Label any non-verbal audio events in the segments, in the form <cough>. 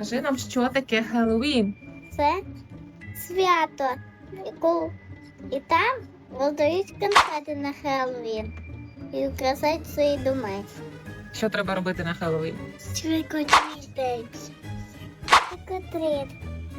Скажи нам, що таке Хеллоуін? Це свято. І, там роздають конфети на Хеллоуін. І украсають свої доми. Що треба робити на Хеллоуін? Трикотрітить. Трикотріт.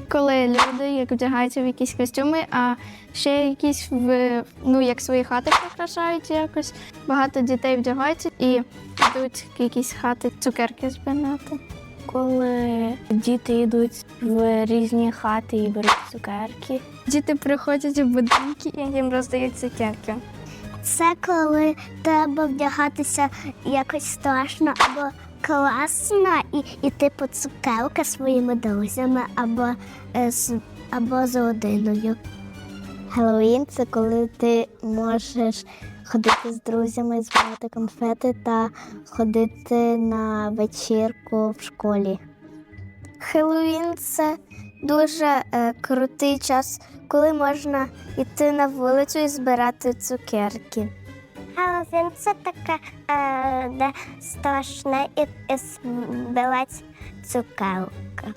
коли люди як вдягаються в якісь костюми, а ще якісь в ну як свої хати прикрашають якось. Багато дітей вдягаються і йдуть в якісь хати цукерки збирати. Коли діти йдуть в різні хати і беруть цукерки. Діти приходять в будинки і їм роздають цукерки. Це коли треба вдягатися якось страшно або класно і йти по цукерки своїми друзями або, е, з, або з родиною. Геловін це коли ти можеш ходити з друзями, збирати конфети та ходити на вечірку в школі. Хеллоуін це дуже е, крутий час, коли можна йти на вулицю і збирати цукерки. Хеллоуін це таке, е, де страшне і, і збивати цукерки.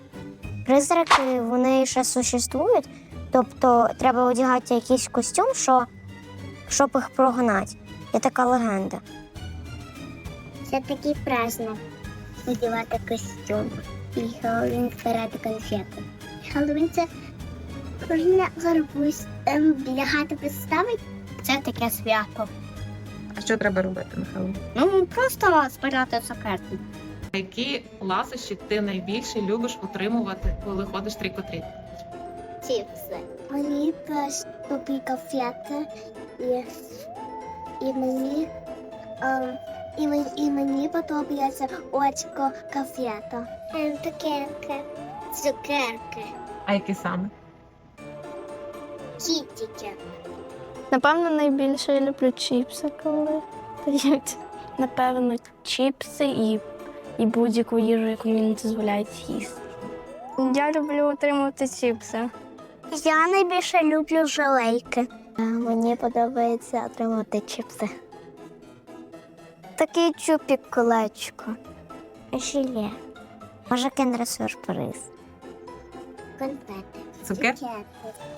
Призраки вони ще существують, тобто треба одягати якийсь костюм, що, щоб їх прогнати. Є така легенда. Це такий праздник одягати костюм і Хеллоуін збирати конфети. Хеллоуін це кожна гарбуз ем, лягати підставить. Це таке свято. А що треба робити на Хеллоуін? Ну просто збирати цукерки. Які ласощі ти найбільше любиш отримувати, коли ходиш трикотріт? Чіпси. Мені теж тобі конфети і, і мені ем, і, мені, і мені подобається очко конфета. Цукерки. Цукерки. А які саме? Кітики. Напевно, найбільше я люблю чіпси, коли дають. Напевно, чіпси і, і будь-яку їжу, яку мені дозволяють їсти. Я люблю отримувати чіпси. Я найбільше люблю желейки. Мені подобається отримати чіпси. Такий чупік колечко. Желе. Може, кендер сюрприз. Конфети. Цукерки?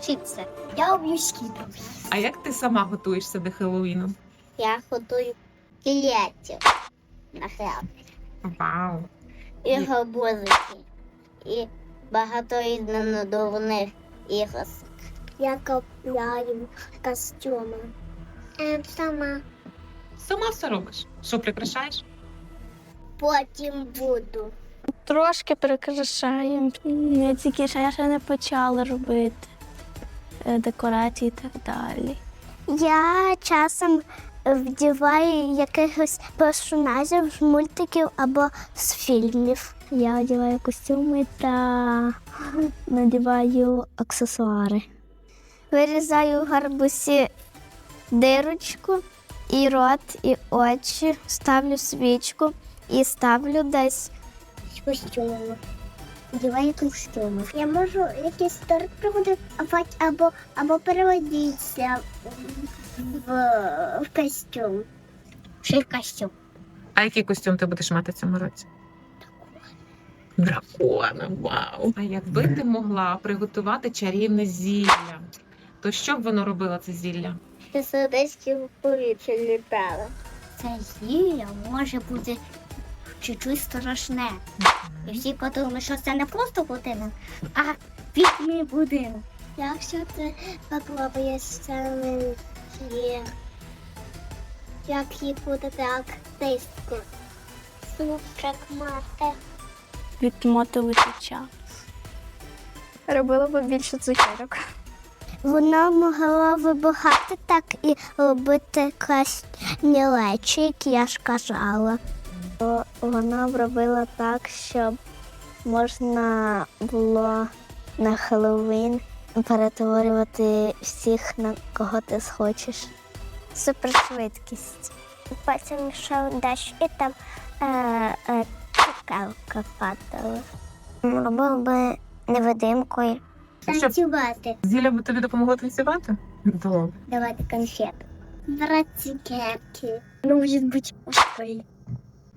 Чіпси. Я люблю скіду. А як ти сама готуєшся до Хеллоуіну? Я готую філетів на хліб. Вау! І гарбузики. І багато надувних іграшок. Я купляю костюми. Ем, сама. Сама все робиш? Що прикрашаєш? Потім буду. Трошки прикрашаємо. Ми тільки ще, ще не почали робити е, декорації і так далі. Я часом вдіваю якихось персонажів з мультиків або з фільмів. Я одягаю костюми та надіваю аксесуари. Вирізаю в гарбусі дирочку, і рот, і очі, ставлю свічку і ставлю десь костюми. Одягаю костюми. Я можу якийсь торт приготувати або, або переводитися в, в костюм. Ще костюм. А який костюм ти будеш мати в цьому році? Дракона, вау! А якби ти могла приготувати чарівне зілля, то що б воно робило це зілля? Ти сердечки в повітря літали. Це зілля може бути чуть-чуть страшне. І всі подумають, що це не просто будинок, а пітний будинок. Якщо ти попробуєш саме є, як їй буде так тиску. Супчик мати. Відмотувати час. Робила б більше цукерок. Вона могла вибагати так і робити класні речі, як я ж казала. Вона робила так, щоб можна було на Хеллоуін перетворювати всіх, на кого ти схочеш. Супершвидкість. Потім йшов дощ і там е, е, цукавка падала. Робив би невидимкою. Щоб- Танцювати. Зілля б тобі допомогло танцювати? Добре. Давайте конфет. Брать цукерки. Ну, может быть, ушкой.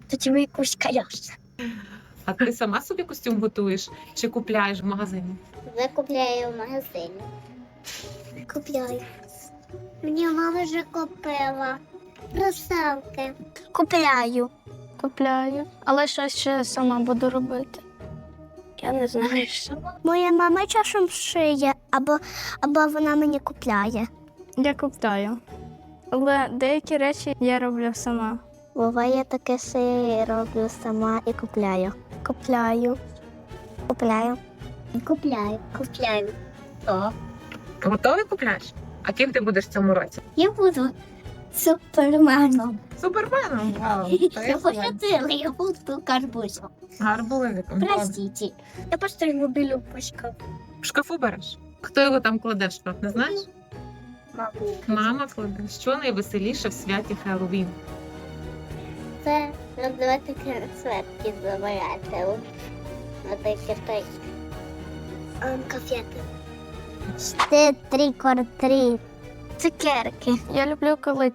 Тут тебе якусь коляску. А ти сама собі костюм готуєш чи купляєш в магазині? Викупляю в магазині. Купляю. Мені мама вже купила. Русалки. Купляю. Купляю, але щось ще сама буду робити. Я не знаю, що. Моя мама часом шиє, або, або вона мені купляє. Я купляю. Але деякі речі я роблю сама. Буває таке, що я роблю сама і купляю. Купляю. Купляю. Купляю. Купляю. О. Готовий купляєш? А ким ти будеш в цьому році? Я буду суперменом. Суперменом. Вау, <laughs> я знаю. пошутила, я буду карбузом. Гарбузиком. Простите. Я просто люблю любочку. В шкафу береш? Хто його там кладе в шкаф, не знаєш? Мама кладе. Що найвеселіше в святі Хеллоуін? Це роздавати концертки забирати. Отакі той. Конфети. Ти три квартри. Цукерки. Я люблю, коли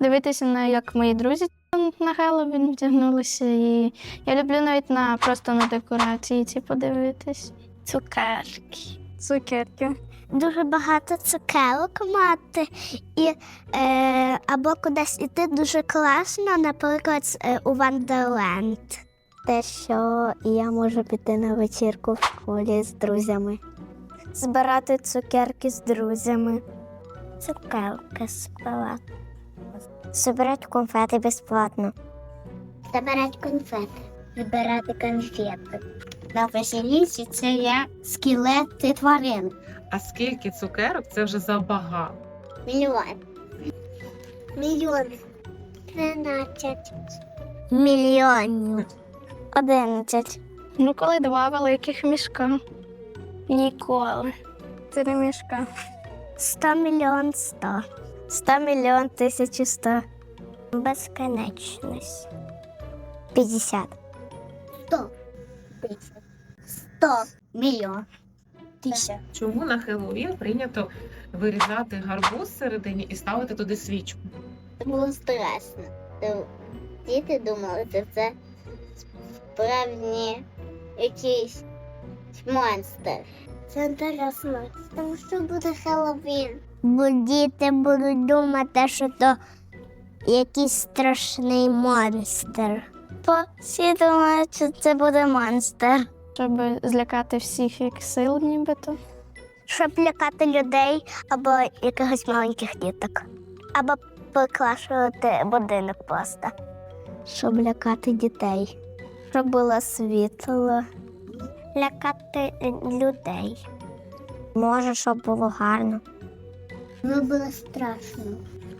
дивитися на як мої друзі на Хеллоуін вдягнулися. І я люблю навіть на просто на декорації ці подивитись. Цукерки. Цукерки. Дуже багато цукерок мати і е, або кудись іти дуже класно, наприклад, е, у Вандерленд. Те, що я можу піти на вечірку в школі з друзями. Збирати цукерки з друзями. Цукерки збирати. Збирати конфети безплатно. Збирати конфети. Збирати конфети. На веселісі це є скелети тварин. А скільки цукерок це вже забагато. Мільйон. Мільйон. Тринадцять. Мільйонів. Одинадцять. Ну, коли два великих мішка. Ніколи. Три мішка. Сто мільйон сто. Сто мільйон тисячі сто. Безконечність. П'ятдесят. Сто. Сто мільйон. Тисяча. Чому на Хеллоуін прийнято вирізати гарбуз всередині і ставити туди свічку? Це було страшно. Діти думали, що це справжній якийсь монстр. Це інтересно, тому що буде Хеллоуін. Бо діти будуть думати, що то якийсь страшний монстр. Бо всі думають, що це буде монстр. Щоб злякати всіх як сил, нібито. Щоб лякати людей або якихось маленьких діток. Або прикрашувати будинок просто. Щоб лякати дітей. Щоб було світло. Лякати людей. Може, щоб було гарно. Щоб було страшно.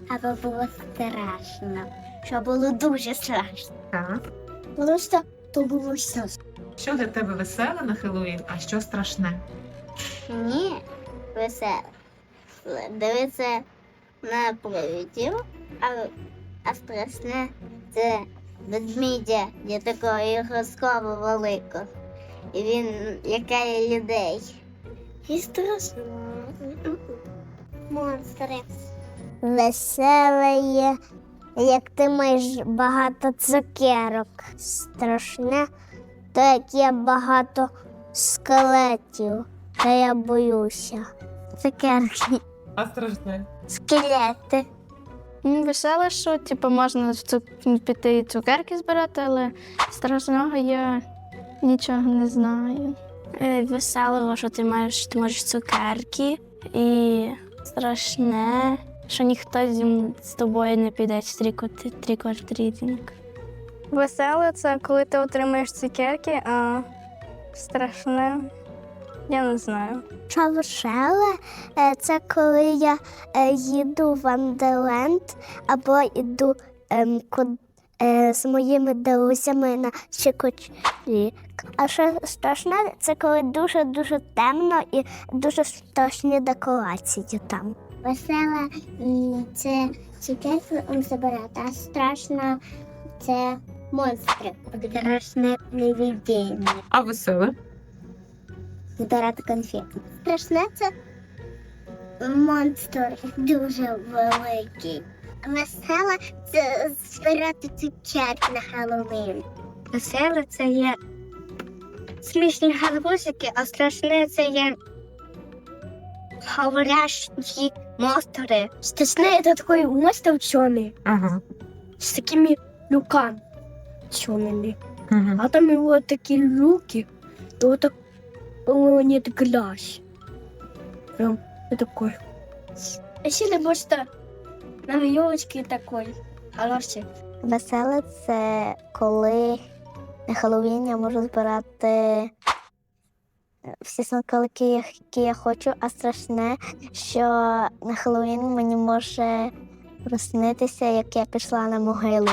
Або було страшно. Щоб було дуже страшно. Так. Просто то було все. Що для тебе веселе на Хеллоуін, а що страшне? Ні, весело. Дивиться на привидів, а, а страшне це ведмідя, є такого іграшково великого. І він лякає людей. І страшно. Монстри. Веселе є, як ти маєш багато цукерок. Страшне, то як є багато скелетів, та я боюся. Цукерки, А страшне. скелети. Ну, Весело, що типу, можна в цу... піти і цукерки збирати, але страшного я нічого не знаю. Веселого, що ти маєш, ти можеш цукерки, і страшне, що ніхто з, з тобою не піде тріквартрітінг. Веселе це коли ти отримаєш цукерки, а страшне я не знаю. Чавшеле це коли я е, їду в Вандерленд або йду ем, ку- е, з моїми друзями на щекочлік. А що страшне, це коли дуже-дуже темно і дуже страшні декорації там. Весела це цукерки забирати, а страшно це монстри. Страшне невидіння. А веселе? збирати конфети. Страшне це монстр дуже великий. Веселе це збирати цукерки на Хеллоуін. Веселе це є смішні гарбузики, а страшне це є говорящі монстри. Страшне це такий монстр чорний Ага. з такими руками чорними. Угу. А там его такие руки, то так у него нет глаз. Прям такой. А сильно просто на елочке такой. Хороший. Веселе це коли на Хеллоуін я можу збирати е, всі смаколики, які я хочу, а страшне, що на Хеллоуін мені може приснитися, як я пішла на могилу.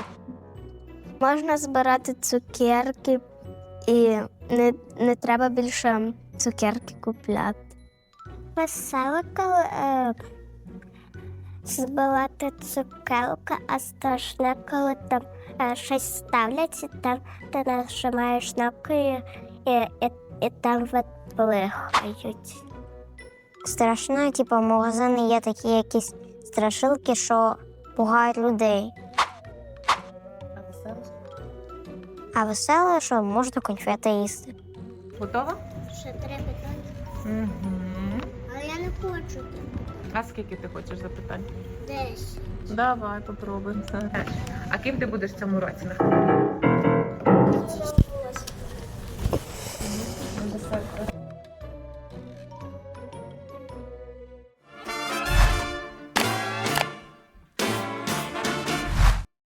Можна збирати цукерки і не, не треба більше цукерки купляти. Весело, коли е, збивати цукерку, а страшне, коли там е, щось ставлять, і там ти нажимаєш кнопку і, і, і, і там виплихають. Страшно, типу, магазини є такі якісь страшилки, що пугають людей. А веселе, що можна конфети їсти. Готова? Ще три питання. Угу. Не хочу А скільки ти хочеш запитань? десь. Давай попробуємо. А ким ти будеш в цьому році?